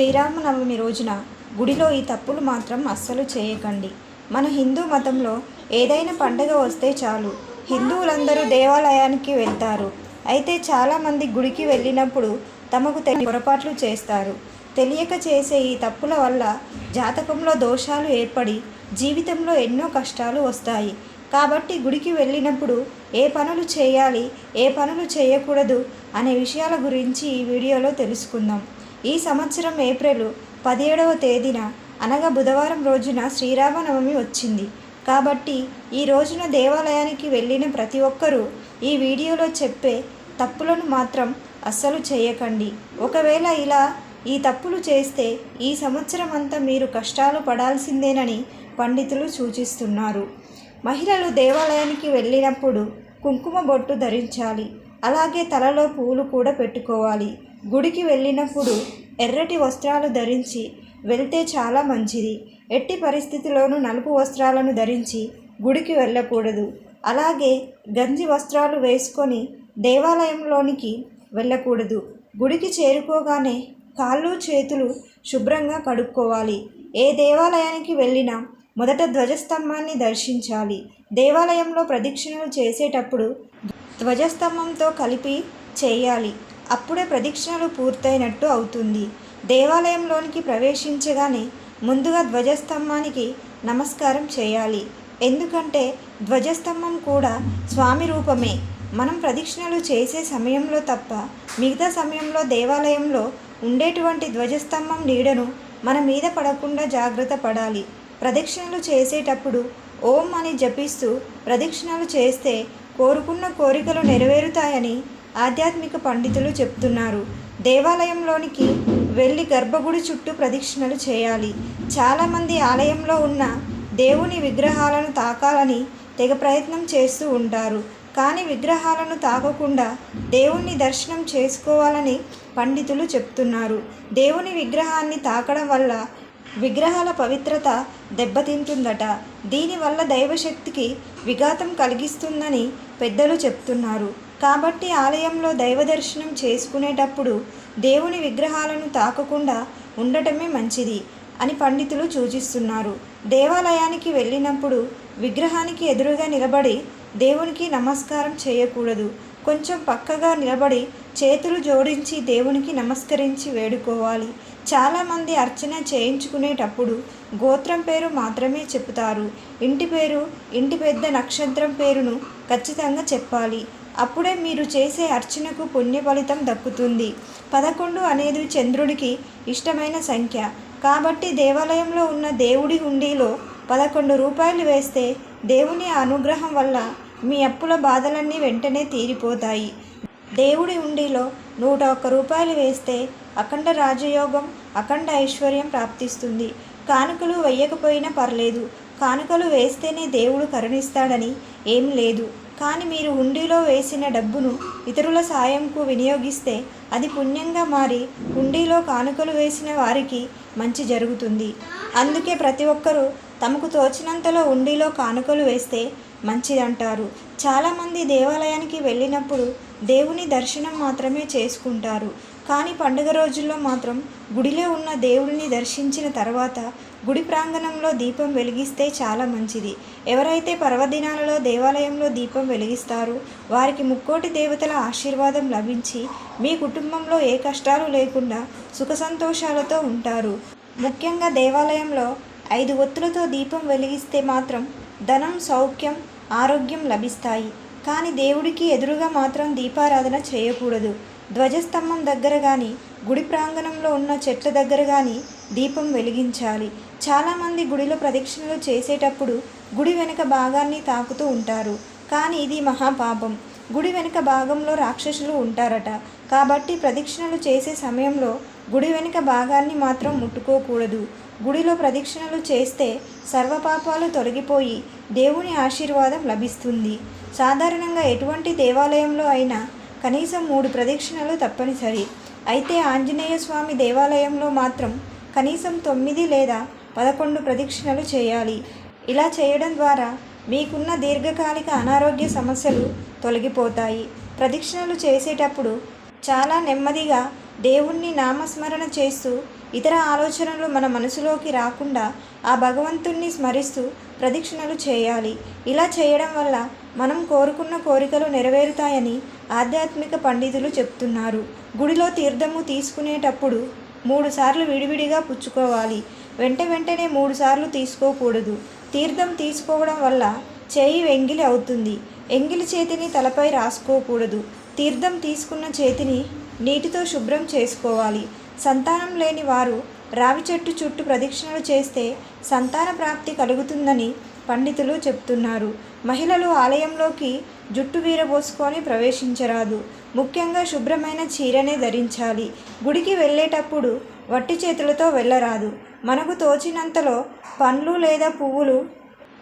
శ్రీరామనవమి రోజున గుడిలో ఈ తప్పులు మాత్రం అస్సలు చేయకండి. మన హిందూ మతంలో ఏదైనా పండగ వస్తే చాలు. హిందువులందరూ దేవాలయానికి వెళ్తారు. అయితే చాలామంది గుడికి వెళ్ళినప్పుడు తమకు తెలియ పొరపాట్లు చేస్తారు. తెలియక చేసే ఈ తప్పుల వల్ల జాతకంలో దోషాలు ఏర్పడి జీవితంలో ఎన్నో కష్టాలు వస్తాయి. కాబట్టి గుడికి వెళ్ళినప్పుడు ఏ పనులు చేయాలి ఏ పనులు చేయకూడదు అనే విషయాల గురించి ఈ వీడియోలో తెలుసుకుందాం. ఈ సంవత్సరం ఏప్రిల్ పదిహేడవ తేదీన అనగా బుధవారం రోజున శ్రీరామనవమి వచ్చింది. కాబట్టి ఈ రోజున దేవాలయానికి వెళ్ళిన ప్రతి ఒక్కరూ ఈ వీడియోలో చెప్పే తప్పులను మాత్రం అస్సలు చేయకండి. ఒకవేళ ఇలా ఈ తప్పులు చేస్తే ఈ సంవత్సరం అంతా మీరు కష్టాలు పడాల్సిందేనని పండితులు సూచిస్తున్నారు. మహిళలు దేవాలయానికి వెళ్ళినప్పుడు కుంకుమ బొట్టు ధరించాలి. అలాగే తలలో పూలు కూడా పెట్టుకోవాలి. గుడికి వెళ్ళినప్పుడు ఎర్రటి వస్త్రాలు ధరించి వెళ్తే చాలా మంచిది. ఎట్టి పరిస్థితిలోనూ నలుపు వస్త్రాలను ధరించి గుడికి వెళ్ళకూడదు. అలాగే గంజి వస్త్రాలు వేసుకొని దేవాలయంలోనికి వెళ్ళకూడదు. గుడికి చేరుకోగానే కాళ్ళు చేతులు శుభ్రంగా కడుక్కోవాలి. ఏ దేవాలయానికి వెళ్ళినా మొదట ధ్వజస్తంభాన్ని దర్శించాలి. దేవాలయంలో ప్రదక్షిణలు చేసేటప్పుడు ధ్వజస్తంభంతో కలిపి చేయాలి. అప్పుడే ప్రదక్షిణలు పూర్తయినట్టు అవుతుంది. దేవాలయంలోనికి ప్రవేశించగానే ముందుగా ధ్వజస్తంభానికి నమస్కారం చేయాలి. ఎందుకంటే ధ్వజస్తంభం కూడా స్వామి రూపమే. మనం ప్రదక్షిణలు చేసే సమయంలో తప్ప మిగతా సమయంలో దేవాలయంలో ఉండేటువంటి ధ్వజస్తంభం నీడను మన మీద పడకుండా జాగ్రత్త పడాలి. ప్రదక్షిణలు చేసేటప్పుడు ఓం అని జపిస్తూ ప్రదక్షిణలు చేస్తే కోరుకున్న కోరికలు నెరవేరుతాయని ఆధ్యాత్మిక పండితులు చెప్తున్నారు. దేవాలయంలోనికి వెళ్ళి గర్భగుడి చుట్టూ ప్రదక్షిణలు చేయాలి. చాలామంది ఆలయంలో ఉన్న దేవుని విగ్రహాలను తాకాలని తెగ ప్రయత్నం చేస్తూ ఉంటారు. కానీ విగ్రహాలను తాకకుండా దేవుణ్ణి దర్శనం చేసుకోవాలని పండితులు చెప్తున్నారు. దేవుని విగ్రహాన్ని తాకడం వల్ల విగ్రహాల పవిత్రత దెబ్బతింటుందట. దీనివల్ల దైవశక్తికి విఘాతం కలిగిస్తుందని పెద్దలు చెప్తున్నారు. కాబట్టి ఆలయంలో దైవ దర్శనం చేసుకునేటప్పుడు దేవుని విగ్రహాలను తాకకుండా ఉండటమే మంచిది అని పండితులు సూచిస్తున్నారు. దేవాలయానికి వెళ్ళినప్పుడు విగ్రహానికి ఎదురుగా నిలబడి దేవునికి నమస్కారం చేయకూడదు. కొంచెం పక్కగా నిలబడి చేతులు జోడించి దేవునికి నమస్కరించి వేడుకోవాలి. చాలామంది అర్చన చేయించుకునేటప్పుడు గోత్రం పేరు మాత్రమే చెప్తారు. ఇంటి పేరు ఇంటి పెద్ద నక్షత్రం పేరును ఖచ్చితంగా చెప్పాలి. అప్పుడే మీరు చేసే అర్చనకు పుణ్య ఫలితం దక్కుతుంది. పదకొండు అనేది చంద్రుడికి ఇష్టమైన సంఖ్య. కాబట్టి దేవాలయంలో ఉన్న దేవుడి హుండీలో పదకొండు రూపాయలు వేస్తే దేవుని అనుగ్రహం వల్ల మీ అప్పుల బాధలన్నీ వెంటనే తీరిపోతాయి. దేవుడి ఉండిలో నూట ఒక్క రూపాయలు వేస్తే అఖండ రాజయోగం అఖండ ఐశ్వర్యం ప్రాప్తిస్తుంది. కానుకలు వేయకపోయినా పర్లేదు. కానుకలు వేస్తేనే దేవుడు కరుణిస్తాడని ఏం లేదు. కానీ మీరు హుండీలో వేసిన డబ్బును ఇతరుల సాయంకు వినియోగిస్తే అది పుణ్యంగా మారి హుండీలో కానుకలు వేసిన వారికి మంచి జరుగుతుంది. అందుకే ప్రతి ఒక్కరూ తమకు తోచినంతలో హుండీలో కానుకలు వేస్తే మంచిదంటారు. చాలామంది దేవాలయానికి వెళ్ళినప్పుడు దేవుని దర్శనం మాత్రమే చేసుకుంటారు. కానీ పండుగ రోజుల్లో మాత్రం గుడిలో ఉన్న దేవుడిని దర్శించిన తర్వాత గుడి ప్రాంగణంలో దీపం వెలిగిస్తే చాలా మంచిది. ఎవరైతే పర్వదినాలలో దేవాలయంలో దీపం వెలిగిస్తారు వారికి ముక్కోటి దేవతల ఆశీర్వాదం లభించి మీ కుటుంబంలో ఏ కష్టాలు లేకుండా సుఖ సంతోషాలతో ఉంటారు. ముఖ్యంగా దేవాలయంలో ఐదు ఒత్తులతో దీపం వెలిగిస్తే మాత్రం ధనం సౌఖ్యం ఆరోగ్యం లభిస్తాయి. కానీ దేవుడికి ఎదురుగా మాత్రం దీపారాధన చేయకూడదు. ధ్వజస్తంభం దగ్గర కానీ గుడి ప్రాంగణంలో ఉన్న చెట్ల దగ్గర కానీ దీపం వెలిగించాలి. చాలామంది గుడిలో ప్రదక్షిణలు చేసేటప్పుడు గుడి వెనుక భాగాన్ని తాకుతూ ఉంటారు. కానీ ఇది మహాపాపం. గుడి వెనుక భాగంలో రాక్షసులు ఉంటారట. కాబట్టి ప్రదక్షిణలు చేసే సమయంలో గుడి వెనుక భాగాన్ని మాత్రం ముట్టుకోకూడదు. గుడిలో ప్రదక్షిణలు చేస్తే సర్వపాపాలు తొలగిపోయి దేవుని ఆశీర్వాదం లభిస్తుంది. సాధారణంగా ఎటువంటి దేవాలయంలో అయినా కనీసం మూడు ప్రదక్షిణలు తప్పనిసరి. అయితే ఆంజనేయ స్వామి దేవాలయంలో మాత్రం కనీసం తొమ్మిది లేదా పదకొండు ప్రదక్షిణలు చేయాలి. ఇలా చేయడం ద్వారా మీకున్న దీర్ఘకాలిక అనారోగ్య సమస్యలు తొలగిపోతాయి. ప్రదక్షిణలు చేసేటప్పుడు చాలా నెమ్మదిగా దేవుణ్ణి నామస్మరణ చేస్తూ ఇతర ఆలోచనలు మన మనసులోకి రాకుండా ఆ భగవంతుణ్ణి స్మరిస్తూ ప్రదక్షిణలు చేయాలి. ఇలా చేయడం వల్ల మనం కోరుకున్న కోరికలు నెరవేరుతాయని ఆధ్యాత్మిక పండితులు చెప్తున్నారు. గుడిలో తీర్థము తీసుకునేటప్పుడు మూడుసార్లు విడివిడిగా పుచ్చుకోవాలి. వెంట వెంటనే మూడుసార్లు తీసుకోకూడదు. తీర్థం తీసుకోవడం వల్ల చేయి వెంగిలి అవుతుంది. ఎంగిలి చేతిని తలపై రాసుకోకూడదు. తీర్థం తీసుకున్న చేతిని నీటితో శుభ్రం చేసుకోవాలి. సంతానం లేని వారు రావి చెట్టు చుట్టూ ప్రదక్షిణలు చేస్తే సంతాన ప్రాప్తి కలుగుతుందని పండితులు చెప్తున్నారు. మహిళలు ఆలయంలోకి జుట్టు వీరబోసుకొని ప్రవేశించరాదు. ముఖ్యంగా శుభ్రమైన చీరనే ధరించాలి. గుడికి వెళ్ళేటప్పుడు వట్టి చేతులతో వెళ్ళరాదు. మనకు తోచినంతలో పండ్లు లేదా పువ్వులు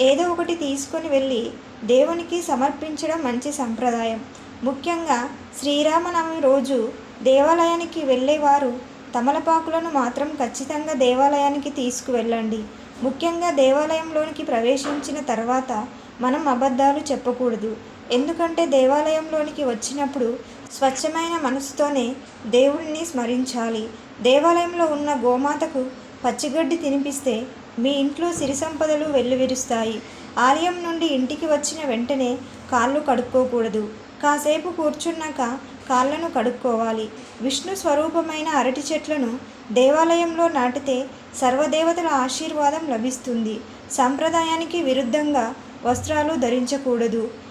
ఏదో ఒకటి తీసుకొని వెళ్ళి దేవునికి సమర్పించడం మంచి సంప్రదాయం. ముఖ్యంగా శ్రీరామనవమి రోజు దేవాలయానికి వెళ్ళేవారు తమలపాకులను మాత్రం ఖచ్చితంగా దేవాలయానికి తీసుకువెళ్ళండి. ముఖ్యంగా దేవాలయంలోనికి ప్రవేశించిన తర్వాత మనం అబద్ధాలు చెప్పకూడదు. ఎందుకంటే దేవాలయంలోనికి వచ్చినప్పుడు స్వచ్ఛమైన మనసుతోనే దేవుడిని స్మరించాలి. దేవాలయంలో ఉన్న గోమాతకు పచ్చిగడ్డి తినిపిస్తే మీ ఇంట్లో సిరి సంపదలు వెల్లువిరుస్తాయి. ఆలయం నుండి ఇంటికి వచ్చిన వెంటనే కాళ్ళు కడుక్కోకూడదు. కాసేపు కూర్చున్నాక కాళ్ళను కడుక్కోవాలి. విష్ణు స్వరూపమైన అరటి చెట్లను దేవాలయంలో నాటితే సర్వదేవతల ఆశీర్వాదం లభిస్తుంది. సంప్రదాయానికి విరుద్ధంగా వస్త్రాలు ధరించకూడదు.